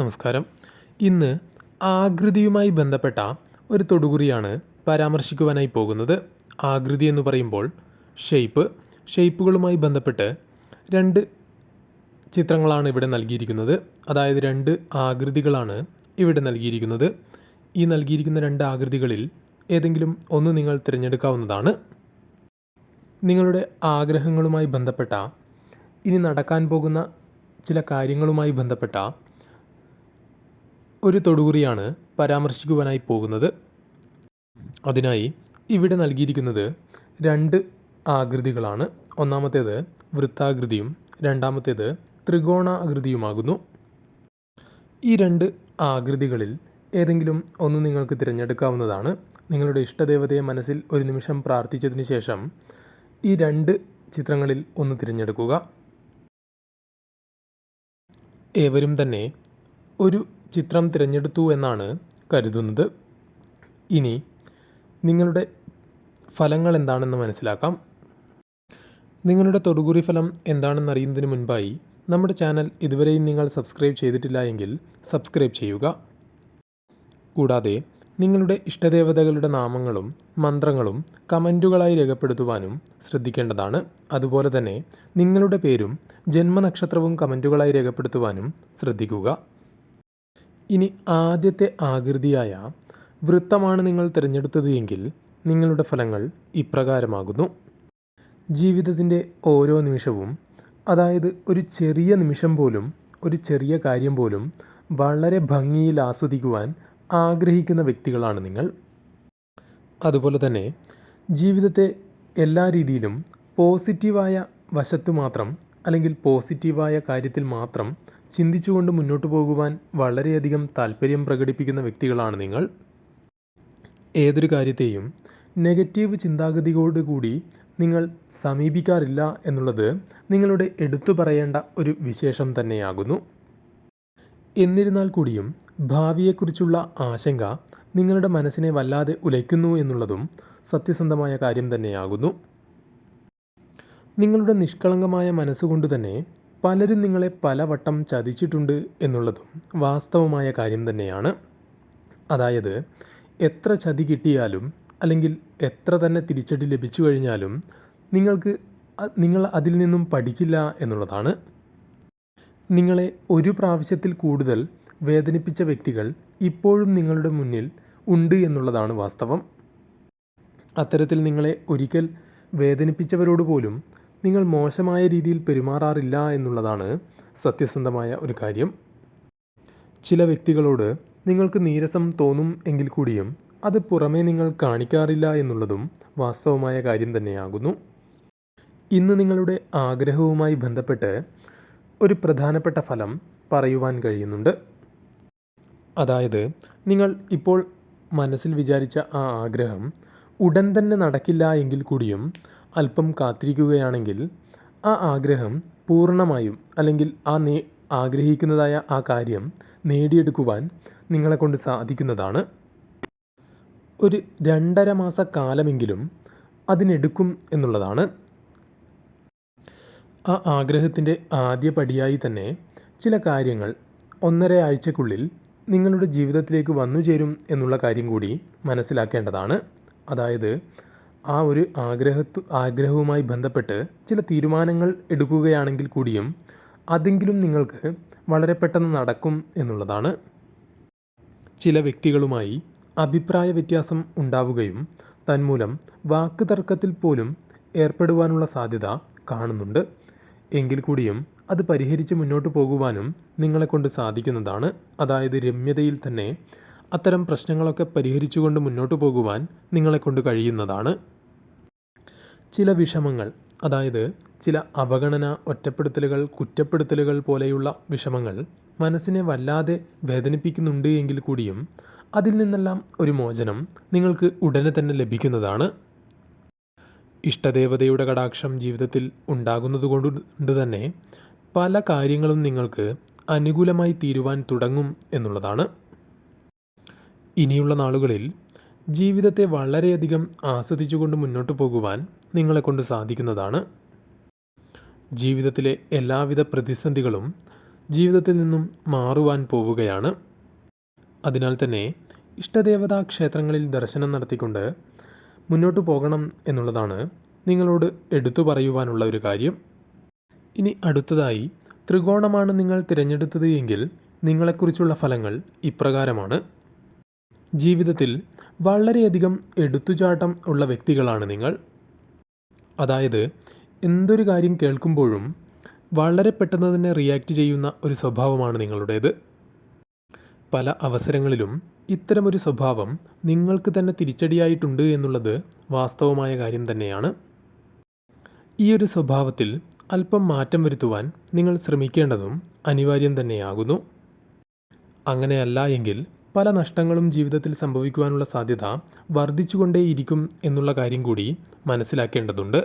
നമസ്കാരം. ഇന്ന് ആകൃതിയുമായി ബന്ധപ്പെട്ട ഒരു തൊടുകുറിയാണ് പരാമർശിക്കുവാനായി പോകുന്നത്. ആകൃതി എന്ന് പറയുമ്പോൾ ഷെയ്പ്പ് ഷെയ്പ്പുകളുമായി ബന്ധപ്പെട്ട് രണ്ട് ചിത്രങ്ങളാണ് ഇവിടെ നൽകിയിരിക്കുന്നത്. അതായത് രണ്ട് ആകൃതികളാണ് ഇവിടെ നൽകിയിരിക്കുന്നത്. ഈ നൽകിയിരിക്കുന്ന രണ്ട് ആകൃതികളിൽ ഏതെങ്കിലും ഒന്ന് നിങ്ങൾ തിരഞ്ഞെടുക്കാവുന്നതാണ്. നിങ്ങളുടെ ആഗ്രഹങ്ങളുമായി ബന്ധപ്പെട്ട ഇനി നടക്കാൻ പോകുന്ന ചില കാര്യങ്ങളുമായി ബന്ധപ്പെട്ട ഒരു തൊടുകുറിയാണ് പരാമർശിക്കുവാനായി പോകുന്നത്. അതിനായി ഇവിടെ നൽകിയിരിക്കുന്നത് രണ്ട് ആകൃതികളാണ്. ഒന്നാമത്തേത് വൃത്താകൃതിയും രണ്ടാമത്തേത് ത്രികോണാകൃതിയുമാകുന്നു. ഈ രണ്ട് ആകൃതികളിൽ ഏതെങ്കിലും ഒന്ന് നിങ്ങൾക്ക് തിരഞ്ഞെടുക്കാവുന്നതാണ്. നിങ്ങളുടെ ഇഷ്ടദേവതയെ മനസ്സിൽ ഒരു നിമിഷം പ്രാർത്ഥിച്ചതിന് ശേഷം ഈ രണ്ട് ചിത്രങ്ങളിൽ ഒന്ന് തിരഞ്ഞെടുക്കുക. ഏവരും തന്നെ ഒരു ചിത്രം തിരഞ്ഞെടുത്തു എന്നാണ് കരുതുന്നത്. ഇനി നിങ്ങളുടെ ഫലങ്ങൾ എന്താണെന്ന് മനസ്സിലാക്കാം. നിങ്ങളുടെ തൊടുകുറി ഫലം എന്താണെന്ന് അറിയുന്നതിന് മുൻപായി നമ്മുടെ ചാനൽ ഇതുവരെയും നിങ്ങൾ സബ്സ്ക്രൈബ് ചെയ്തിട്ടില്ല എങ്കിൽ സബ്സ്ക്രൈബ് ചെയ്യുക. കൂടാതെ നിങ്ങളുടെ ഇഷ്ടദേവതകളുടെ നാമങ്ങളും മന്ത്രങ്ങളും കമന്റുകളായി രേഖപ്പെടുത്തുവാനും ശ്രദ്ധിക്കേണ്ടതാണ്. അതുപോലെ തന്നെ നിങ്ങളുടെ പേരും ജന്മനക്ഷത്രവും കമന്റുകളായി രേഖപ്പെടുത്തുവാനും ശ്രദ്ധിക്കുക. ഇനി ആദ്യത്തെ ആകൃതിയായ വൃത്തമാണ് നിങ്ങൾ തിരഞ്ഞെടുത്തത് എങ്കിൽ നിങ്ങളുടെ ഫലങ്ങൾ ഇപ്രകാരമാകുന്നു. ജീവിതത്തിന്റെ ഓരോ നിമിഷവും അതായത് ഒരു ചെറിയ നിമിഷം പോലും ഒരു ചെറിയ കാര്യം പോലും വളരെ ഭംഗിയിൽ ആസ്വദിക്കുവാൻ ആഗ്രഹിക്കുന്ന വ്യക്തികളാണ് നിങ്ങൾ. അതുപോലെ തന്നെ ജീവിതത്തെ എല്ലാ രീതിയിലും പോസിറ്റീവായ വശത്ത് മാത്രം അല്ലെങ്കിൽ പോസിറ്റീവായ കാര്യത്തിൽ മാത്രം ചിന്തിച്ചുകൊണ്ട് മുന്നോട്ട് പോകുവാൻ വളരെയധികം താല്പര്യം പ്രകടിപ്പിക്കുന്ന വ്യക്തികളാണ് നിങ്ങൾ. ഏതൊരു കാര്യത്തെയും നെഗറ്റീവ് ചിന്താഗതിയോടുകൂടി നിങ്ങൾ സമീപിക്കാറില്ല എന്നുള്ളത് നിങ്ങളുടെ എടുത്തു പറയേണ്ട ഒരു വിശേഷം തന്നെയാകുന്നു. എന്നിരുന്നാൽ കൂടിയും ഭാവിയെക്കുറിച്ചുള്ള ആശങ്ക നിങ്ങളുടെ മനസ്സിനെ വല്ലാതെ ഉലയ്ക്കുന്നു എന്നുള്ളതും സത്യസന്ധമായ കാര്യം തന്നെയാകുന്നു. നിങ്ങളുടെ നിഷ്കളങ്കമായ മനസ്സുകൊണ്ട് തന്നെ പലരും നിങ്ങളെ പലവട്ടം ചതിച്ചിട്ടുണ്ട് എന്നുള്ളതും വാസ്തവമായ കാര്യം തന്നെയാണ്. അതായത് എത്ര ചതി കിട്ടിയാലും അല്ലെങ്കിൽ എത്ര തന്നെ തിരിച്ചടി ലഭിച്ചു കഴിഞ്ഞാലും നിങ്ങൾക്ക് നിങ്ങൾ അതിൽ നിന്നും പഠിക്കില്ല എന്നുള്ളതാണ്. നിങ്ങളെ ഒരു പ്രാവശ്യത്തിൽ കൂടുതൽ വേദനിപ്പിച്ച വ്യക്തികൾ ഇപ്പോഴും നിങ്ങളുടെ മുന്നിൽ ഉണ്ട് എന്നുള്ളതാണ് വാസ്തവം. അത്തരത്തിൽ നിങ്ങളെ ഒരിക്കൽ വേദനിപ്പിച്ചവരോട് പോലും നിങ്ങൾ മോശമായ രീതിയിൽ പെരുമാറാറില്ല എന്നുള്ളതാണ് സത്യസന്ധമായ ഒരു കാര്യം. ചില വ്യക്തികളോട് നിങ്ങൾക്ക് നീരസം തോന്നും എങ്കിൽ കൂടിയും അത് പുറമേ നിങ്ങൾ കാണിക്കാറില്ല എന്നുള്ളതും വാസ്തവമായ കാര്യം തന്നെയാകുന്നു. ഇന്ന് നിങ്ങളുടെ ആഗ്രഹവുമായി ബന്ധപ്പെട്ട് ഒരു പ്രധാനപ്പെട്ട ഫലം പറയുവാൻ കഴിയുന്നുണ്ട്. അതായത് നിങ്ങൾ ഇപ്പോൾ മനസ്സിൽ വിചാരിച്ച ആ ആഗ്രഹം ഉടൻ തന്നെ നടക്കില്ല എങ്കിൽ കൂടിയും അല്പം കാത്തിരിക്കുകയാണെങ്കിൽ ആ ആഗ്രഹം പൂർണമായും അല്ലെങ്കിൽ ആ നേ ആഗ്രഹിക്കുന്നതായ ആ കാര്യം നേടിയെടുക്കുവാൻ നിങ്ങളെ കൊണ്ട് സാധിക്കുന്നതാണ്. ഒരു രണ്ടര മാസ കാലമെങ്കിലും അതിനെടുക്കും എന്നുള്ളതാണ്. ആ ആഗ്രഹത്തിന്റെ ആദ്യ പടിയായി തന്നെ ചില കാര്യങ്ങൾ ഒന്നര ആഴ്ചക്കുള്ളിൽ നിങ്ങളുടെ ജീവിതത്തിലേക്ക് വന്നു ചേരും എന്നുള്ള കാര്യം കൂടി മനസ്സിലാക്കേണ്ടതാണ്. അതായത് ആ ഒരു ആഗ്രഹത്തു ആഗ്രഹവുമായി ബന്ധപ്പെട്ട് ചില തീരുമാനങ്ങൾ എടുക്കുകയാണെങ്കിൽ കൂടിയും അതെങ്കിലും നിങ്ങൾക്ക് വളരെ പെട്ടെന്ന് നടക്കും എന്നുള്ളതാണ്. ചില വ്യക്തികളുമായി അഭിപ്രായ വ്യത്യാസം ഉണ്ടാവുകയും തന്മൂലം വാക്ക് തർക്കത്തിൽ പോലും ഏർപ്പെടുവാനുള്ള സാധ്യത കാണുന്നുണ്ട്. എങ്കിൽ കൂടിയും അത് പരിഹരിച്ച് മുന്നോട്ട് പോകുവാനും നിങ്ങളെക്കൊണ്ട് സാധിക്കുന്നതാണ്. അതായത് രമ്യതയിൽ തന്നെ അത്തരം പ്രശ്നങ്ങളൊക്കെ പരിഹരിച്ചുകൊണ്ട് മുന്നോട്ട് പോകുവാൻ നിങ്ങളെക്കൊണ്ട് കഴിയുന്നതാണ്. ചില വിഷമങ്ങൾ അതായത് ചില അവഗണന ഒറ്റപ്പെടുത്തലുകൾ കുറ്റപ്പെടുത്തലുകൾ പോലെയുള്ള വിഷമങ്ങൾ മനസ്സിനെ വല്ലാതെ വേദനിപ്പിക്കുന്നുണ്ട് എങ്കിൽ കൂടിയും അതിൽ നിന്നെല്ലാം ഒരു മോചനം നിങ്ങൾക്ക് ഉടനെ തന്നെ ലഭിക്കുന്നതാണ്. ഇഷ്ടദേവതയുടെ കടാക്ഷം ജീവിതത്തിൽ ഉണ്ടാകുന്നതുകൊണ്ട് തന്നെ പല കാര്യങ്ങളും നിങ്ങൾക്ക് അനുകൂലമായി തീരുവാൻ തുടങ്ങും എന്നുള്ളതാണ്. ഇനിയുള്ള നാളുകളിൽ ജീവിതത്തെ വളരെയധികം ആസ്വദിച്ചുകൊണ്ട് മുന്നോട്ട് പോകുവാൻ നിങ്ങളെക്കൊണ്ട് സാധിക്കുന്നതാണ്. ജീവിതത്തിലെ എല്ലാവിധ പ്രതിസന്ധികളും ജീവിതത്തിൽ നിന്നും മാറുവാൻ പോവുകയാണ്. അതിനാൽ തന്നെ ഇഷ്ടദേവതാ ക്ഷേത്രങ്ങളിൽ ദർശനം നടത്തിക്കൊണ്ട് മുന്നോട്ട് പോകണം എന്നുള്ളതാണ് നിങ്ങളോട് എടുത്തു പറയുവാനുള്ള ഒരു കാര്യം. ഇനി അടുത്തതായി ത്രികോണമാണ് നിങ്ങൾ തിരഞ്ഞെടുത്തത് എങ്കിൽ നിങ്ങളെക്കുറിച്ചുള്ള ഫലങ്ങൾ ഇപ്രകാരമാണ്. ജീവിതത്തിൽ വളരെയധികം എടുത്തുചാട്ടം ഉള്ള വ്യക്തികളാണ് നിങ്ങൾ. അതായത് എന്തൊരു കാര്യം കേൾക്കുമ്പോഴും വളരെ പെട്ടെന്ന് തന്നെ റിയാക്റ്റ് ചെയ്യുന്ന ഒരു സ്വഭാവമാണ് നിങ്ങളുടേത്. പല അവസരങ്ങളിലും ഇത്തരമൊരു സ്വഭാവം നിങ്ങൾക്ക് തന്നെ തിരിച്ചടിയായിട്ടുണ്ട് എന്നുള്ളത് വാസ്തവമായ കാര്യം തന്നെയാണ്. ഈ ഒരു സ്വഭാവത്തിൽ അല്പം മാറ്റം വരുത്തുവാൻ നിങ്ങൾ ശ്രമിക്കേണ്ടതും അനിവാര്യം തന്നെയാകുന്നു. അങ്ങനെയല്ല എങ്കിൽ പല നഷ്ടങ്ങളും ജീവിതത്തിൽ സംഭവിക്കുവാനുള്ള സാധ്യത വർദ്ധിച്ചുകൊണ്ടേയിരിക്കും എന്നുള്ള കാര്യം കൂടി മനസ്സിലാക്കേണ്ടതുണ്ട്.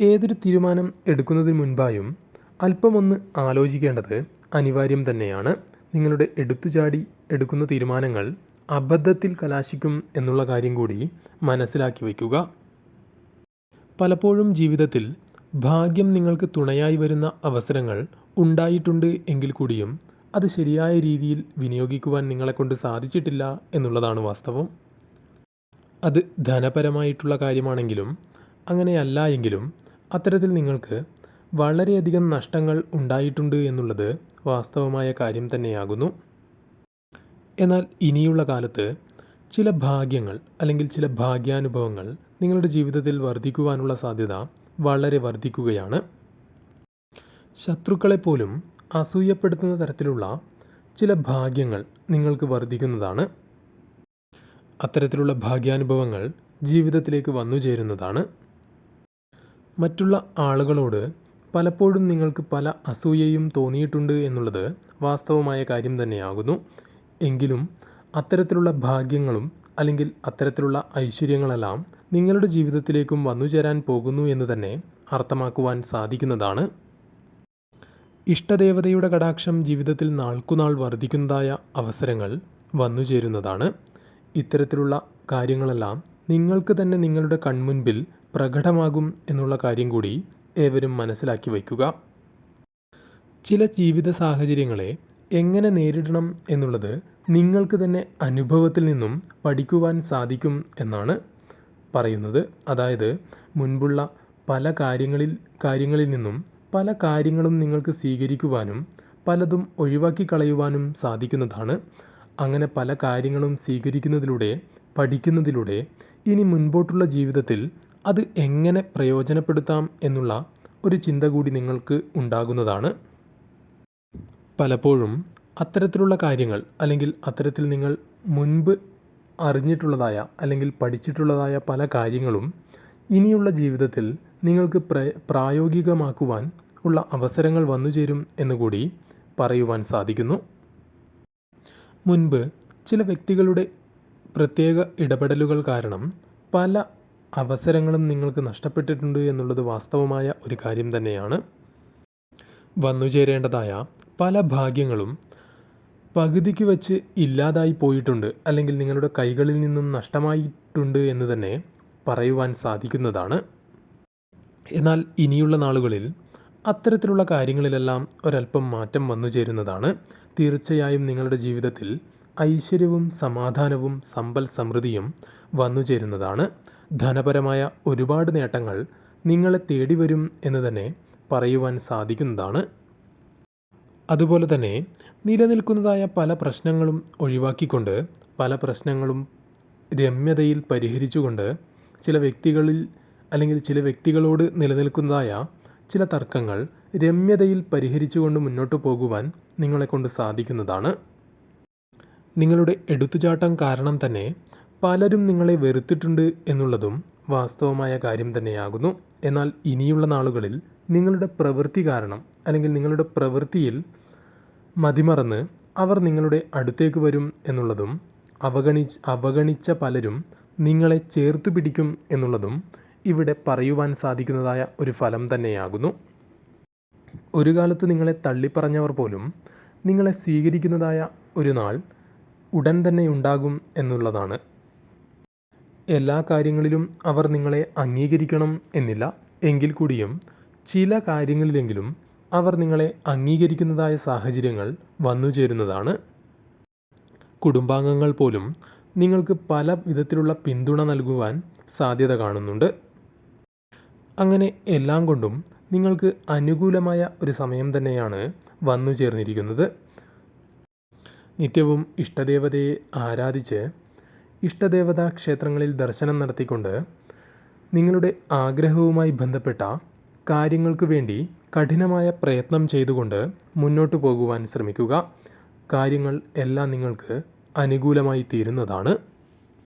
ഏതൊരു തീരുമാനം എടുക്കുന്നതിന് മുൻപായും അല്പമൊന്ന് ആലോചിക്കേണ്ടത് അനിവാര്യം തന്നെയാണ്. നിങ്ങളുടെ എടുത്തുചാടി എടുക്കുന്ന തീരുമാനങ്ങൾ അബദ്ധത്തിൽ കലാശിക്കും എന്നുള്ള കാര്യം കൂടി മനസ്സിലാക്കി വയ്ക്കുക. പലപ്പോഴും ജീവിതത്തിൽ ഭാഗ്യം നിങ്ങൾക്ക് തുണയായി വരുന്ന അവസരങ്ങൾ ഉണ്ടായിട്ടുണ്ട് എങ്കിൽ കൂടിയും അത് ശരിയായ രീതിയിൽ വിനിയോഗിക്കുവാൻ നിങ്ങളെക്കൊണ്ട് സാധിച്ചിട്ടില്ല എന്നുള്ളതാണ് വാസ്തവം. അത് ധനപരമായിട്ടുള്ള കാര്യമാണെങ്കിലും അങ്ങനെയല്ല എങ്കിലും അത്തരത്തിൽ നിങ്ങൾക്ക് വളരെയധികം നഷ്ടങ്ങൾ ഉണ്ടായിട്ടുണ്ട് എന്നുള്ളത് വാസ്തവമായ കാര്യം തന്നെയാകുന്നു. എന്നാൽ ഇനിയുള്ള കാലത്ത് ചില ഭാഗ്യങ്ങൾ അല്ലെങ്കിൽ ചില ഭാഗ്യാനുഭവങ്ങൾ നിങ്ങളുടെ ജീവിതത്തിൽ വർദ്ധിക്കുവാനുള്ള സാധ്യത വളരെ വർദ്ധിക്കുകയാണ്. ശത്രുക്കളെപ്പോലും അസൂയപ്പെടുത്തുന്ന തരത്തിലുള്ള ചില ഭാഗ്യങ്ങൾ നിങ്ങൾക്ക് വർദ്ധിക്കുന്നതാണ്. അത്തരത്തിലുള്ള ഭാഗ്യാനുഭവങ്ങൾ ജീവിതത്തിലേക്ക് വന്നു ചേരുന്നതാണ്. മറ്റുള്ള ആളുകളോട് പലപ്പോഴും നിങ്ങൾക്ക് പല അസൂയയും തോന്നിയിട്ടുണ്ട് എന്നുള്ളത് വാസ്തവമായ കാര്യം തന്നെയാകുന്നു. എങ്കിലും അത്തരത്തിലുള്ള ഭാഗ്യങ്ങളും അല്ലെങ്കിൽ അത്തരത്തിലുള്ള ഐശ്വര്യങ്ങളെല്ലാം നിങ്ങളുടെ ജീവിതത്തിലേക്കും വന്നു ചേരാൻ പോകുന്നു എന്ന് തന്നെ അർത്ഥമാക്കുവാൻ സാധിക്കുന്നതാണ്. ഇഷ്ടദേവതയുടെ കടാക്ഷം ജീവിതത്തിൽ നാൾക്കുനാൾ വർദ്ധിക്കുന്നതായ അവസരങ്ങൾ വന്നു ചേരുന്നതാണ്. ഇത്തരത്തിലുള്ള കാര്യങ്ങളെല്ലാം നിങ്ങൾക്ക് തന്നെ നിങ്ങളുടെ കൺമുൻപിൽ പ്രകടമാകും എന്നുള്ള കാര്യം കൂടി ഏവരും മനസ്സിലാക്കി വയ്ക്കുക. ചില ജീവിത സാഹചര്യങ്ങളെ എങ്ങനെ നേരിടണം എന്നുള്ളത് നിങ്ങൾക്ക് തന്നെ അനുഭവത്തിൽ നിന്നും പഠിക്കുവാൻ സാധിക്കും എന്നാണ് പറയുന്നത്. അതായത് മുൻപുള്ള പല കാര്യങ്ങളിൽ കാര്യങ്ങളിൽ നിന്നും പല കാര്യങ്ങളും നിങ്ങൾക്ക് സ്വീകരിക്കുവാനും പലതും ഒഴിവാക്കി കളയുവാനും സാധിക്കുന്നതാണ്. അങ്ങനെ പല കാര്യങ്ങളും സ്വീകരിക്കുന്നതിലൂടെ പഠിക്കുന്നതിലൂടെ ഇനി മുൻപോട്ടുള്ള ജീവിതത്തിൽ അത് എങ്ങനെ പ്രയോജനപ്പെടുത്താം എന്നുള്ള ഒരു ചിന്ത കൂടി നിങ്ങൾക്ക് ഉണ്ടാകുന്നതാണ്. പലപ്പോഴും അത്തരത്തിലുള്ള കാര്യങ്ങൾ അല്ലെങ്കിൽ അത്തരത്തിൽ നിങ്ങൾ മുൻപ് അറിഞ്ഞിട്ടുള്ളതായ അല്ലെങ്കിൽ പഠിച്ചിട്ടുള്ളതായ പല കാര്യങ്ങളും ഇനിയുള്ള ജീവിതത്തിൽ നിങ്ങൾക്ക് പ്രായോഗികമാക്കുവാൻ ഉള്ള അവസരങ്ങൾ വന്നു ചേരും എന്നുകൂടി പറയുവാൻ സാധിക്കുന്നു. മുൻപ് ചില വ്യക്തികളുടെ പ്രത്യേക ഇടപെടലുകൾ കാരണം പല അവസരങ്ങളും നിങ്ങൾക്ക് നഷ്ടപ്പെട്ടിട്ടുണ്ട് എന്നുള്ളത് വാസ്തവമായ ഒരു കാര്യം തന്നെയാണ്. വന്നുചേരേണ്ടതായ പല ഭാഗ്യങ്ങളും പകുതിക്ക് വച്ച് ഇല്ലാതായി പോയിട്ടുണ്ട് അല്ലെങ്കിൽ നിങ്ങളുടെ കൈകളിൽ നിന്നും നഷ്ടമായിട്ടുണ്ട് എന്ന് തന്നെ പറയുവാൻ സാധിക്കുന്നതാണ്. എന്നാൽ ഇനിയുള്ള നാളുകളിൽ അത്തരത്തിലുള്ള കാര്യങ്ങളിലെല്ലാം ഒരല്പം മാറ്റം വന്നു ചേരുന്നതാണ്. തീർച്ചയായും നിങ്ങളുടെ ജീവിതത്തിൽ ഐശ്വര്യവും സമാധാനവും സമ്പൽ സമൃദ്ധിയും വന്നു ചേരുന്നതാണ്. ധനപരമായ ഒരുപാട് നേട്ടങ്ങൾ നിങ്ങളെ തേടി വരും എന്ന് തന്നെ പറയുവാൻ സാധിക്കുന്നതാണ്. അതുപോലെ തന്നെ നിലനിൽക്കുന്നതായ പല പ്രശ്നങ്ങളും ഒഴിവാക്കിക്കൊണ്ട് പല പ്രശ്നങ്ങളും രമ്യതയിൽ പരിഹരിച്ചുകൊണ്ട് ചില വ്യക്തികളിൽ അല്ലെങ്കിൽ ചില വ്യക്തികളോട് നിലനിൽക്കുന്നതായ ചില തർക്കങ്ങൾ രമ്യതയിൽ പരിഹരിച്ചുകൊണ്ട് മുന്നോട്ട് പോകുവാൻ നിങ്ങളെക്കൊണ്ട് സാധിക്കുന്നതാണ്. നിങ്ങളുടെ എടുത്തുചാട്ടം കാരണം തന്നെ പലരും നിങ്ങളെ വെറുത്തിട്ടുണ്ട് എന്നുള്ളതും വാസ്തവമായ കാര്യം തന്നെയാകുന്നു. എന്നാൽ ഇനിയുള്ള നാളുകളിൽ നിങ്ങളുടെ പ്രവൃത്തി കാരണം അല്ലെങ്കിൽ നിങ്ങളുടെ പ്രവൃത്തിയിൽ മതിമറന്ന് അവർ നിങ്ങളുടെ അടുത്തേക്ക് വരും എന്നുള്ളതും അവഗണിച്ച് അവഗണിച്ച പലരും നിങ്ങളെ ചേർത്ത് പിടിക്കും എന്നുള്ളതും ഇവിടെ പറയുവാൻ സാധിക്കുന്നതായ ഒരു ഫലം തന്നെയാകുന്നു. ഒരു കാലത്ത് നിങ്ങളെ തള്ളിപ്പറഞ്ഞവർ പോലും നിങ്ങളെ സ്വീകരിക്കുന്നതായ ഒരു നാൾ ഉടൻ തന്നെ ഉണ്ടാകും എന്നുള്ളതാണ്. എല്ലാ കാര്യങ്ങളിലും അവർ നിങ്ങളെ അംഗീകരിക്കണം എന്നില്ല. എങ്കിൽ കൂടിയും ചില കാര്യങ്ങളിലെങ്കിലും അവർ നിങ്ങളെ അംഗീകരിക്കുന്നതായ സാഹചര്യങ്ങൾ വന്നു ചേരുന്നതാണ്. കുടുംബാംഗങ്ങൾ പോലും നിങ്ങൾക്ക് പല വിധത്തിലുള്ള പിന്തുണ നൽകുവാൻ സാധ്യത കാണുന്നുണ്ട്. അങ്ങനെ എല്ലാം കൊണ്ടും നിങ്ങൾക്ക് അനുകൂലമായ ഒരു സമയം തന്നെയാണ് വന്നു ചേർന്നിരിക്കുന്നത്. നിത്യവും ഇഷ്ടദേവതയെ ആരാധിച്ച് ഇഷ്ടദേവതാ ക്ഷേത്രങ്ങളിൽ ദർശനം നടത്തിക്കൊണ്ട് നിങ്ങളുടെ ആഗ്രഹവുമായി ബന്ധപ്പെട്ട കാര്യങ്ങൾക്ക് വേണ്ടി കഠിനമായ പ്രയത്നം ചെയ്തുകൊണ്ട് മുന്നോട്ട് പോകുവാൻ ശ്രമിക്കുക. കാര്യങ്ങൾ എല്ലാം നിങ്ങൾക്ക് അനുകൂലമായി തീരുന്നതാണ്.